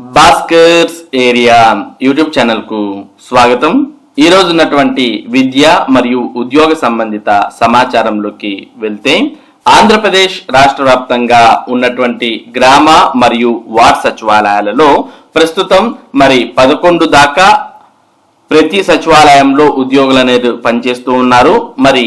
Bhaskar's area YouTube ఛానల్కు స్వాగతం. ఈ రోజు ఉన్నటువంటి విద్య మరియు ఉద్యోగ సంబంధిత సమాచారంలోకి వెళ్తే ఆంధ్రప్రదేశ్ రాష్ట్ర వ్యాప్తంగా ఉన్నటువంటి గ్రామ మరియు వార్డ్ సచివాలయాలలో ప్రస్తుతం మరి పదకొండు దాకా ప్రతి సచివాలయంలో ఉద్యోగులు అనేది పనిచేస్తూ ఉన్నారు. మరి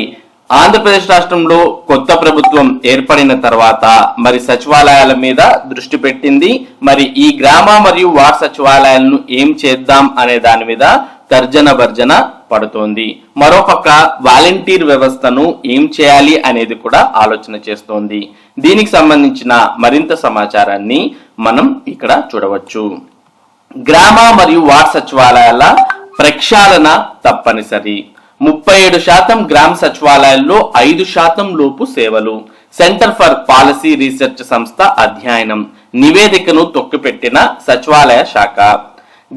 ఆంధ్రప్రదేశ్ రాష్ట్రంలో కొత్త ప్రభుత్వం ఏర్పడిన తర్వాత మరి సచివాలయాల మీద దృష్టి పెట్టింది. మరి ఈ గ్రామ మరియు వార్డ్ సచివాలయాలను ఏం చేద్దాం అనే దాని మీద తర్జన భర్జన పడుతోంది. మరోపక్క వాలంటీర్ వ్యవస్థను ఏం చేయాలి అనేది కూడా ఆలోచన చేస్తోంది. దీనికి సంబంధించిన మరింత సమాచారాన్ని మనం ఇక్కడ చూడవచ్చు. గ్రామ మరియు వార్డ్ సచివాలయాల ప్రక్షాళన తప్పనిసరి. ముప్పై ఏడు శాతం గ్రామ సచివాలయాల్లో ఐదు శాతం లోపు సేవలు. సెంటర్ ఫర్ పాలసీ రీసెర్చ్ సంస్థ అధ్యయనం. నివేదికను తొక్కిపెట్టిన సచివాలయ శాఖ.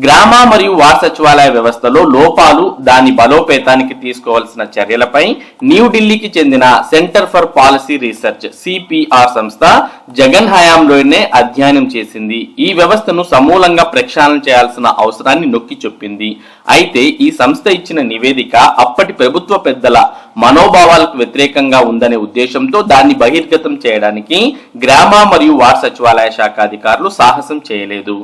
గ్రామ మరియు వార్డ్ సచివాలయ వ్యవస్థలో లోపాలు దాని బలోపేతానికి తీసుకోవాల్సిన చర్యలపై న్యూఢిల్లీకి చెందిన centre for policy research CPR సంస్థ జగన్ హయాంలోనే అధ్యయనం చేసింది. ఈ వ్యవస్థను సమూలంగా ప్రక్షాళన చేయాల్సిన అవసరాన్ని నొక్కి చెప్పింది. అయితే ఈ సంస్థ ఇచ్చిన నివేదిక అప్పటి ప్రభుత్వ పెద్దల మనోభావాలకు వ్యతిరేకంగా ఉందనే ఉద్దేశంతో దాన్ని బహిర్గతం చేయడానికి గ్రామ మరియు వార్డ్ సచివాలయ శాఖ అధికారులు సాహసం చేయలేదు.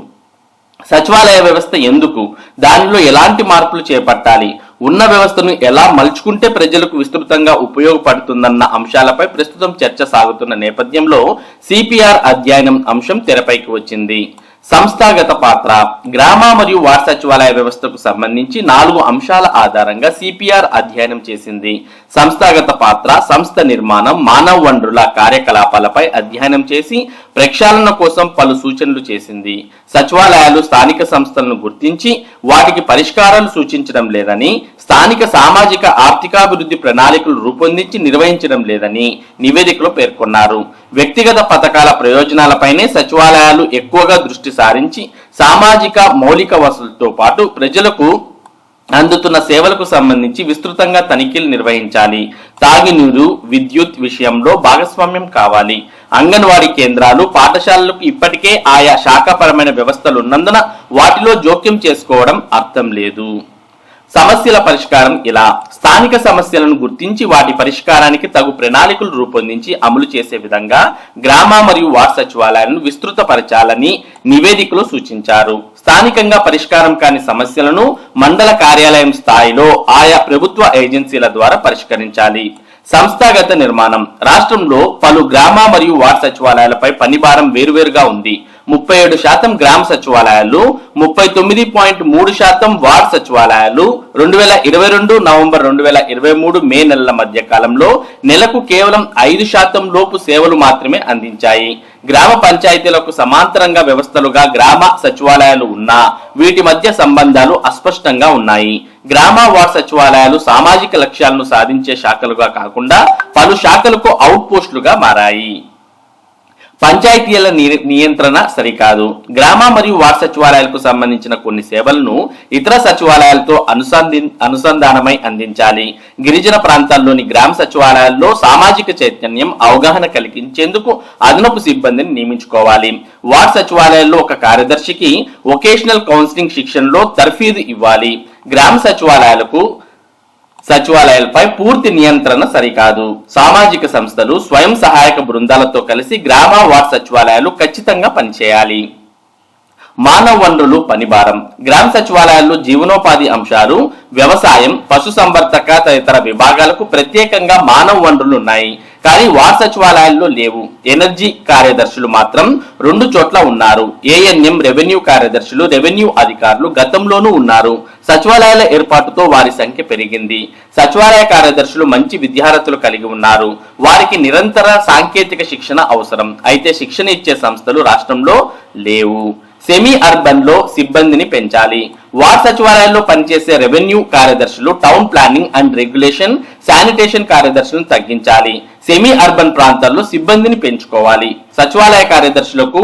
సచివాలయ వ్యవస్థ ఎందుకు? దానిలో ఎలాంటి మార్పులు చేపట్టాలి? ఉన్న వ్యవస్థను ఎలా మలుచుకుంటే ప్రజలకు విస్తృతంగా ఉపయోగపడుతుందన్న అంశాలపై ప్రస్తుతం చర్చ సాగుతున్న నేపథ్యంలో సిపిఆర్ అధ్యయనం అంశం తెరపైకి వచ్చింది. సంస్థాగత పాత్ర గ్రామ మరియు వార్డ్ సచివాలయ వ్యవస్థకు సంబంధించి నాలుగు అంశాల ఆధారంగా సిపిఆర్ అధ్యయనం చేసింది. సంస్థాగత పాత్ర సంస్థ నిర్మాణం మానవ వనరుల కార్యకలాపాలపై అధ్యయనం చేసి ప్రక్షాళన కోసం పలు సూచనలు చేసింది. సచివాలయాలు స్థానిక సంస్థలను గుర్తించి వాటికి పరిష్కారాలు సూచించడం లేదని స్థానిక సామాజిక ఆర్థికాభివృద్ధి ప్రణాళికలు రూపొందించి నిర్వహించడం లేదని నివేదికలో పేర్కొన్నారు. వ్యక్తిగత పథకాల ప్రయోజనాలపైనే సచివాలయాలు ఎక్కువగా దృష్టి సారించి సామాజిక మౌలిక వసతులతో పాటు ప్రజలకు అందుతున్న సేవలకు సంబంధించి విస్తృతంగా తనిఖీలు నిర్వహించాలి. తాగునీరు విద్యుత్ విషయంలో భాగస్వామ్యం కావాలి. అంగన్వాడీ కేంద్రాలు పాఠశాలలకు ఇప్పటికే ఆయా శాఖాపరమైన వ్యవస్థలు ఉన్నందున వాటిలో జోక్యం చేసుకోవడం అర్థం లేదు. సమస్యల పరిష్కారం ఇలా స్థానిక సమస్యలను గుర్తించి వాటి పరిష్కారానికి తగు ప్రణాళికలు రూపొందించి అమలు చేసే విధంగా గ్రామ మరియు వార్డ్ సచివాలయాలను విస్తృతపరచాలని నివేదికలో సూచించారు. స్థానికంగా పరిష్కారం కాని సమస్యలను మండల కార్యాలయం స్థాయిలో ఆయా ప్రభుత్వ ఏజెన్సీల ద్వారా పరిష్కరించాలి. సంస్థాగత నిర్మాణం. రాష్ట్రంలో పలు గ్రామ మరియు వార్డ్ సచివాలయాలపై పనిభారం వేరువేరుగా ఉంది. ముప్పై ఏడు శాతం గ్రామ సచివాలయాలు ముప్పై తొమ్మిది పాయింట్ మూడు శాతం వార్డ్ సచివాలయాలు రెండు వేల ఇరవై రెండు నవంబర్ రెండు వేల ఇరవై మూడు మే నెలల మధ్య కాలంలో నెలకు కేవలం ఐదు శాతం లోపు సేవలు మాత్రమే అందించాయి. గ్రామ పంచాయతీలకు సమాంతరంగా వ్యవస్థలుగా గ్రామ సచివాలయాలు ఉన్నా వీటి మధ్య సంబంధాలు అస్పష్టంగా ఉన్నాయి. గ్రామ వార్డ్ సచివాలయాలు సామాజిక లక్ష్యాలను సాధించే శాఖలుగా కాకుండా పలు శాఖలకు అవుట్ పోస్టులుగా మారాయి. పంచాయతీల ని- నియంత్రణ సరికాదు. గ్రామ మరియు వార్డు సచివాలయాలకు సంబంధించిన కొన్ని సేవలను ఇతర సచివాలయాలతో అనుసంధి అనుసంధానమై అందించాలి. గిరిజన ప్రాంతాల్లోని గ్రామ సచివాలయాల్లో సామాజిక చైతన్యం అవగాహన కలిగించేందుకు అదనపు సిబ్బందిని నియమించుకోవాలి. వార్డు సచివాలయాల్లో ఒక కార్యదర్శికి వొకేషనల్ కౌన్సిలింగ్ శిక్షణలో తర్ఫీదు ఇవ్వాలి. గ్రామ సచివాలయాలకు సచివాలయాలపై పూర్తి నియంత్రణ సరికాదు. సామాజిక సంస్థలు స్వయం సహాయక బృందాలతో కలిసి గ్రామ వార్డ్ సచివాలయాలు ఖచ్చితంగా పనిచేయాలి. మానవ వనరులు పనిభారం. గ్రామ సచివాలయాల్లో జీవనోపాధి అంశాలు వ్యవసాయం పశుసంవర్ధక తదితర విభాగాలకు ప్రత్యేకంగా మానవ వనరులు ఉన్నాయి కానీ వార్డ్ సచివాలయాల్లో లేవు. ఎనర్జీ కార్యదర్శులు మాత్రం రెండు చోట్ల ఉన్నారు. ఏఎన్ఎం రెవెన్యూ కార్యదర్శులు రెవెన్యూ అధికారులు గతంలోనూ ఉన్నారు. సచివాలయాల ఏర్పాటుతో వారి సంఖ్య పెరిగింది. సచివాలయ కార్యదర్శులు మంచి విద్యార్థులు కలిగి ఉన్నారు. వారికి నిరంతర సాంకేతిక శిక్షణ అవసరం. అయితే శిక్షణ ఇచ్చే సంస్థలు రాష్ట్రంలో లేవు. సెమీ అర్బన్లో సిబ్బందిని పెంచాలి. వార్డ్ సచివాలయాల్లో పనిచేసే రెవెన్యూ కార్యదర్శులు town planning and regulation sanitation కార్యదర్శులను తగ్గించాలి. సెమీ అర్బన్ ప్రాంతాల్లో సిబ్బందిని పెంచుకోవాలి. సచివాలయ కార్యదర్శులకు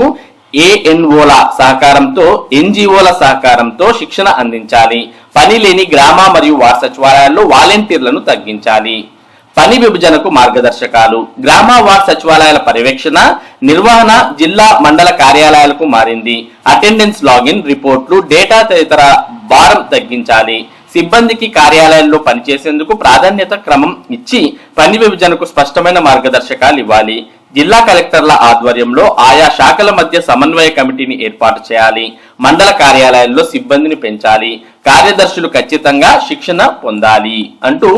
ఏఎన్ఓల సహకారంతో ఎన్జిఓల సహకారంతో శిక్షణ అందించాలి. పని లేని గ్రామ మరియు వార్డ్ సచివాలయాల్లో వాలంటీర్లను తగ్గించాలి. పని విభజనకు మార్గదర్శకాలు. గ్రామ వార్డ్ సచివాలయాల పర్యవేక్షణ నిర్వహణ జిల్లా మండల కార్యాలయాలకు మారింది. అటెండెన్స్ లాగిన్ రిపోర్ట్లు డేటా తదితర భారం తగ్గించాలి. సిబ్బందికి కార్యాలయాల్లో పనిచేసేందుకు ప్రాధాన్యత క్రమం ఇచ్చి పని విభజనకు స్పష్టమైన మార్గదర్శకాలు ఇవ్వాలి. జిల్లా కలెక్టర్ల ఆధ్వర్యంలో ఆయా శాఖల మధ్య సమన్వయ కమిటీని ఏర్పాటు చేయాలి. మండల కార్యాలయాల్లో సిబ్బందిని పెంచాలి. కార్యదర్శులు ఖచ్చితంగా శిక్షణ పొందాలి అంటూ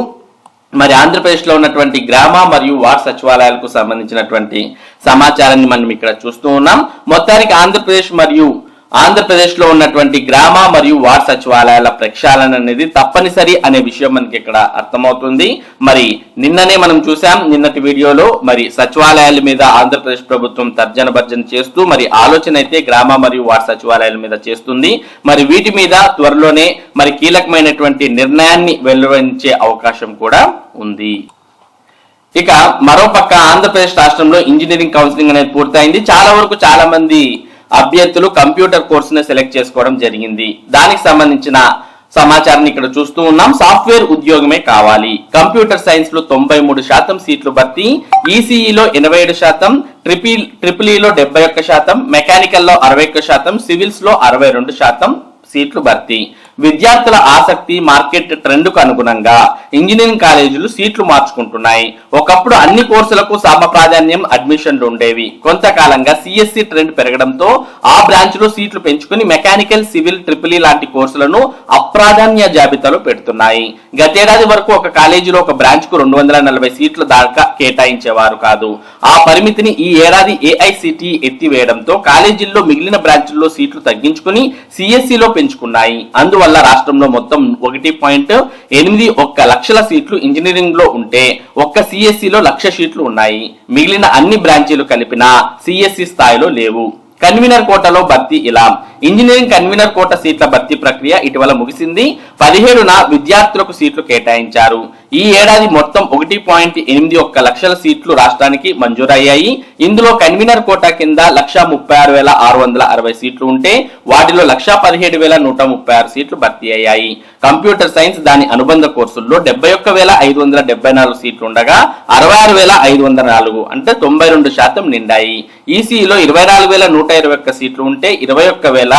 మరి ఆంధ్రప్రదేశ్లో ఉన్నటువంటి గ్రామ మరియు వార్డ్ సచివాలయాలకు సంబంధించినటువంటి సమాచారాన్ని మనం ఇక్కడ చూస్తూ ఉన్నాం. మొత్తానికి ఆంధ్రప్రదేశ్ మరియు ఆంధ్రప్రదేశ్లో ఉన్నటువంటి గ్రామ మరియు వార్డ్ సచివాలయాల ప్రక్షాళన అనేది తప్పనిసరి అనే విషయం మనకి ఇక్కడ అర్థమవుతుంది. మరి నిన్ననే మనం చూసాం నిన్నటి వీడియోలో మరి సచివాలయాల మీద ఆంధ్రప్రదేశ్ ప్రభుత్వం తర్జన భర్జన చేస్తూ మరి ఆలోచన అయితే గ్రామ మరియు వార్డ్ సచివాలయాల మీద చేస్తుంది. మరి వీటి మీద త్వరలోనే మరి కీలకమైనటువంటి నిర్ణయాన్ని వెలువరించే అవకాశం కూడా ఉంది. ఇక మరోపక్క ఆంధ్రప్రదేశ్ రాష్ట్రంలో ఇంజనీరింగ్ కౌన్సిలింగ్ అనేది పూర్తయింది. చాలా వరకు చాలా మంది అభ్యర్థులు కంప్యూటర్ కోర్సును సెలెక్ట్ చేసుకోవడం జరిగింది. దానికి సంబంధించిన సమాచారాన్ని ఇక్కడ చూస్తూ ఉన్నాం. సాఫ్ట్వేర్ ఉద్యోగమే కావాలి. కంప్యూటర్ సైన్స్లో తొంభై మూడు శాతం సీట్లు భర్తీ. ఈసీఈలో ఎనభై ఏడు శాతం ట్రిపిల్ ట్రిపుల్ఈలో డెబ్బై ఒక్క శాతం మెకానికల్లో అరవై ఒక్క శాతం సివిల్స్లో అరవై రెండు శాతం సీట్లు భర్తీ. విద్యార్థుల ఆసక్తి మార్కెట్ ట్రెండ్కు అనుగుణంగా ఇంజనీరింగ్ కాలేజీలు సీట్లు మార్చుకుంటున్నాయి. ఒకప్పుడు అన్ని కోర్సులకు సమ ప్రాధాన్యం అడ్మిషన్లు ఉండేవి. కొంతకాలంగా సిఎస్సి ట్రెండ్ పెరగడంతో ఆ బ్రాంచ్లో సీట్లు పెంచుకుని మెకానికల్ సివిల్ ట్రిపుల్ లాంటి కోర్సులను అప్రాధాన్య జాబితాలో పెడుతున్నాయి. గతేడాది వరకు ఒక కాలేజీలో ఒక బ్రాంచ్కు రెండు వందల నలభై సీట్లు దాకా కేటాయించేవారు కాదు. ఆ పరిమితిని ఈ ఏడాది ఏఐసిటి ఎత్తివేయడంతో కాలేజీల్లో మిగిలిన బ్రాంచ్ల్లో సీట్లు తగ్గించుకుని సిఎస్సిలో పెంచుకున్నాయి. అందువల్ల రాష్ట్రంలో మొత్తం ఒకటి పాయింట్ ఎనిమిది ఒక్క లక్షల సీట్లు ఇంజనీరింగ్లో ఉంటే ఒక్క సిఎస్సిలో లక్ష సీట్లు ఉన్నాయి. మిగిలిన అన్ని బ్రాంచీలు కలిపిన సిఎస్సి స్థాయిలో లేవు. కన్వీనర్ కోటలో భర్తీ ఇలా. ఇంజనీరింగ్ కన్వీనర్ కోట సీట్ల భర్తీ ప్రక్రియ ఇటీవల ముగిసింది. పదిహేడున విద్యార్థులకు సీట్లు కేటాయించారు. ఈ ఏడాది మొత్తం ఒకటి పాయింట్ ఎనిమిది ఒక్క లక్షల సీట్లు రాష్ట్రానికి మంజూరయ్యాయి. ఇందులో కన్వీనర్ కోటా కింద లక్ష ముప్పై ఆరు వేల ఆరు వందల అరవై సీట్లు ఉంటే వాటిలో లక్ష పదిహేడు వేల నూట ముప్పై ఆరు సీట్లు భర్తీ అయ్యాయి. కంప్యూటర్ సైన్స్ దాని అనుబంధ కోర్సుల్లో డెబ్బై ఒక్క వేల ఐదు వందల డెబ్బై నాలుగు సీట్లు ఉండగా అరవై ఆరు వేల ఐదు వందల నాలుగు అంటే తొంభై రెండు శాతం నిండాయి. ఈసీలో ఇరవై నాలుగు వేల నూట ఇరవై ఒక్క సీట్లు ఉంటే ఇరవై ఒక్క వేల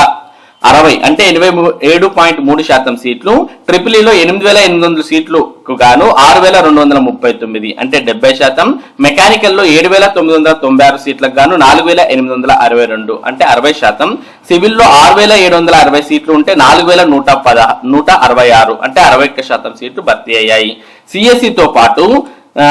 అరవై అంటే ఎనభై ఏడు పాయింట్ మూడు శాతం సీట్లు ట్రిపుల్ ఈలో e ఎనిమిది వేల ఎనిమిది వందల సీట్లకు గాను ఆరు వేల రెండు వందల ముప్పై తొమ్మిది అంటే డెబ్బై శాతం. మెకానికల్లో ఏడు వేల తొమ్మిది వందల తొంభై ఆరు సీట్లకు గాను నాలుగు వేల ఎనిమిది వందల అరవై రెండు అంటే అరవై శాతం. సివిల్లో ఆరు వేల ఏడు వందల అరవై సీట్లు ఉంటే నాలుగు వేల నూట పద నూట అరవై ఆరు అంటే అరవై ఒక్క శాతం సీట్లు భర్తీ అయ్యాయి. సిఎస్సితో పాటు ఆ,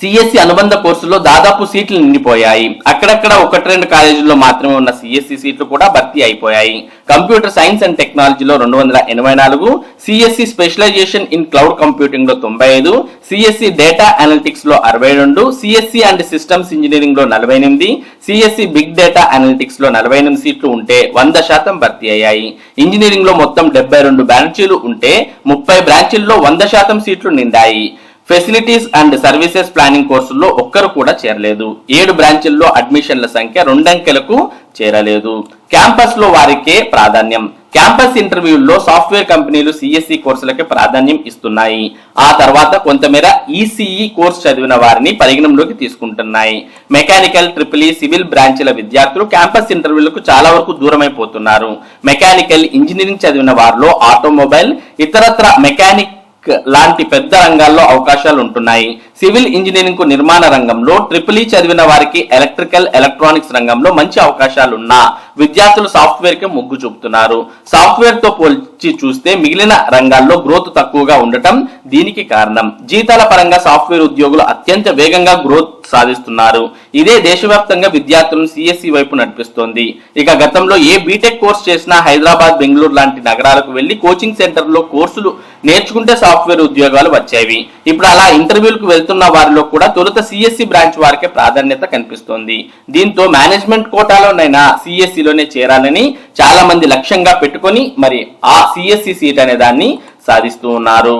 సిఎస్సి అనుబంధ కోర్సుల్లో దాదాపు సీట్లు నిండిపోయాయి. అక్కడక్కడ ఒకటి రెండు కాలేజీల్లో మాత్రమే ఉన్న సిఎస్సి సీట్లు కూడా భర్తీ అయిపోయాయి. కంప్యూటర్ సైన్స్ అండ్ టెక్నాలజీలో రెండు వందల ఎనభై నాలుగు సిఎస్సి స్పెషలైజేషన్ ఇన్ క్లౌడ్ కంప్యూటింగ్లో తొంభై ఐదు సిఎస్సి డేటా అనలిటిక్స్లో అరవై రెండు సిఎస్సి అండ్ సిస్టమ్స్ ఇంజనీరింగ్లో నలభై ఎనిమిది సిఎస్సి బిగ్ డేటా అనలిటిక్స్లో నలభై ఎనిమిది సీట్లు ఉంటే వంద శాతం భర్తీ అయ్యాయి. ఇంజనీరింగ్లో మొత్తం డెబ్బై రెండు బ్రాంచీలు ఉంటే ముప్పై బ్రాంచీల్లో వంద శాతం సీట్లు నిండాయి. ఫెసిలిటీస్ అండ్ సర్వీసెస్ ప్లానింగ్ కోర్సుల్లో ఒక్కరు కూడా చేరలేదు. ఏడు బ్రాంచుల్లో అడ్మిషన్ల సంఖ్య రెండంకెలకు చేరలేదు. క్యాంపస్లో వారికే ప్రాధాన్యం. క్యాంపస్ ఇంటర్వ్యూల్లో సాఫ్ట్వేర్ కంపెనీలు సిఎస్సి కోర్సులకే ప్రాధాన్యం ఇస్తున్నాయి. ఆ తర్వాత కొంతమేర ఈసీఈ కోర్సు చదివిన వారిని పరిగణనలోకి తీసుకుంటున్నాయి. మెకానికల్ ట్రిపుల్ సివిల్ బ్రాంచ్ల విద్యార్థులు క్యాంపస్ ఇంటర్వ్యూలకు చాలా వరకు దూరమైపోతున్నారు. మెకానికల్ ఇంజనీరింగ్ చదివిన వారిలో ఆటోమొబైల్ ఇతరత్ర మెకానిక్ లాంటి పెద్ద రంగాల్లో అవకాశాలు ఉంటున్నాయి సివిల్ ఇంజనీరింగ్కు నిర్మాణ రంగంలో ట్రిపుల్ ఈ e చదివిన వారికి ఎలక్ట్రికల్ ఎలక్ట్రానిక్స్ రంగంలో మంచి అవకాశాలున్నా విద్యార్థులు సాఫ్ట్వేర్కి మొగ్గు చూపుతున్నారు. సాఫ్ట్వేర్తో పోల్చి చూస్తే మిగిలిన రంగాల్లో గ్రోత్ తక్కువగా ఉండటం దీనికి కారణం. జీతాల పరంగా సాఫ్ట్వేర్ ఉద్యోగులు అత్యంత వేగంగా గ్రోత్ సాధిస్తున్నారు. ఇదే దేశవ్యాప్తంగా విద్యార్థులను సిఎస్సి వైపు నడిపిస్తోంది. ఇక గతంలో ఏ బీటెక్ కోర్స్ చేసినా హైదరాబాద్ బెంగళూరు లాంటి నగరాలకు వెళ్ళి కోచింగ్ సెంటర్లో కోర్సులు నేర్చుకుంటే సాఫ్ట్వేర్ ఉద్యోగాలు వచ్చేవి. ఇప్పుడు అలా ఇంటర్వ్యూలకు వెళ్తున్న వారిలో కూడా తొలుత సిఎస్సి బ్రాంచ్ వారికే ప్రాధాన్యత కనిపిస్తోంది. దీంతో మేనేజ్మెంట్ కోటాలోనైనా సిఎస్సి లోనే చేరాలని చాలా మంది లక్ష్యంగా పెట్టుకొని మరి ఆ సిఎస్సి సీట్ అనే దాన్ని సాధిస్తూ ఉన్నారు.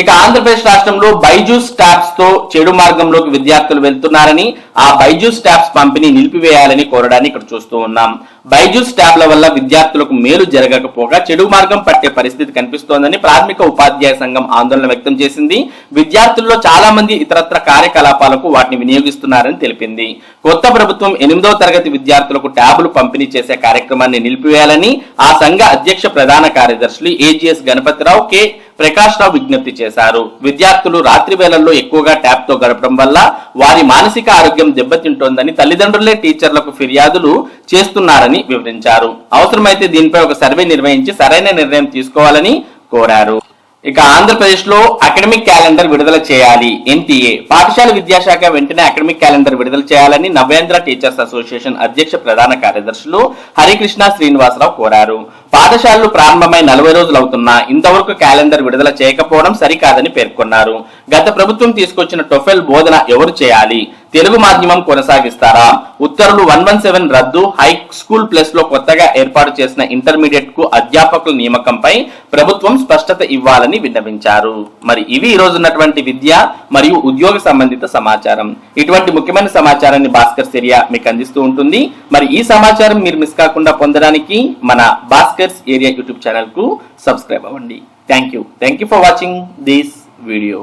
ఇక ఆంధ్రప్రదేశ్ రాష్ట్రంలో బైజూస్ ట్యాప్స్తో చెడు మార్గంలోకి విద్యార్థులు వెళ్తున్నారని ఆ బైజూస్ ట్యాప్స్ పంపిణీ నిలిపివేయాలని కోరడాన్ని ఇక్కడ చూస్తూ ఉన్నాం. బైజూస్ ట్యాబ్ల వల్ల విద్యార్థులకు మేలు జరగకపోగా చెడు మార్గం పట్టే పరిస్థితి కనిపిస్తోందని ప్రాథమిక ఉపాధ్యాయ సంఘం ఆందోళన వ్యక్తం చేసింది. విద్యార్థుల్లో చాలా మంది ఇతరత్ర కార్యకలాపాలకు వాటిని వినియోగిస్తున్నారని తెలిపింది. కొత్త ప్రభుత్వం ఎనిమిదవ తరగతి విద్యార్థులకు ట్యాబులు పంపిణీ చేసే కార్యక్రమాన్ని నిలిపివేయాలని ఆ సంఘ అధ్యక్ష ప్రధాన కార్యదర్శులు ఏజీఎస్ గణపతిరావు కె ప్రకాష్ రావు విజ్ఞప్తి చేశారు. విద్యార్థులు రాత్రి వేళల్లో ఎక్కువగా ట్యాబ్తో గడపడం వల్ల వారి మానసిక ఆరోగ్యం దెబ్బతింటోందని తల్లిదండ్రులే టీచర్లకు ఫిర్యాదులు చేస్తున్నారని వివరించారు. అవసరమైతే దీనిపై ఒక సర్వే నిర్వహించి సరైన నిర్ణయం తీసుకోవాలని కోరారు. ఇక ఆంధ్రప్రదేశ్లో అకాడమిక్ క్యాలెండర్ విడుదల చేయాలి ఎన్టీఏ. పాఠశాల విద్యాశాఖ వెంటనే అకాడమిక్ క్యాలెండర్ విడుదల చేయాలని నవేంద్ర టీచర్స్ అసోసియేషన్ అధ్యక్ష ప్రధాన కార్యదర్శులు హరికృష్ణ శ్రీనివాసరావు కోరారు. పాఠశాలలు ప్రారంభమై నలభై రోజులు అవుతున్నా ఇంతవరకు క్యాలెండర్ విడుదల చేయకపోవడం సరికాదని పేర్కొన్నారు. గత ప్రభుత్వం తీసుకొచ్చిన టొఫెల్ బోధన ఎవరు చేయాలి? తెలుగు మాధ్యమం కొనసాగిస్తారా? ఉత్తర్వులు వన్ వన్ సెవెన్ రద్దు హై స్కూల్ ప్లస్లో కొత్తగా ఏర్పాటు చేసిన ఇంటర్మీడియట్కు అధ్యాపకుల నియామకంపై ప్రభుత్వం స్పష్టత ఇవ్వాలని విన్నవించారు. మరి ఇవి ఈ రోజు ఉన్నటువంటి విద్య మరియు ఉద్యోగ సంబంధిత సమాచారం. ఇటువంటి ముఖ్యమైన సమాచారాన్ని భాస్కర్ సిరియా మీకు అందిస్తూ ఉంటుంది. మరి ఈ సమాచారం మీరు మిస్ కాకుండా పొందడానికి మన భాస్కర్స్ ఏరియా యూట్యూబ్ ఛానల్కు సబ్స్క్రైబ్ అవ్వండి. Thank you. Thank you for watching this video.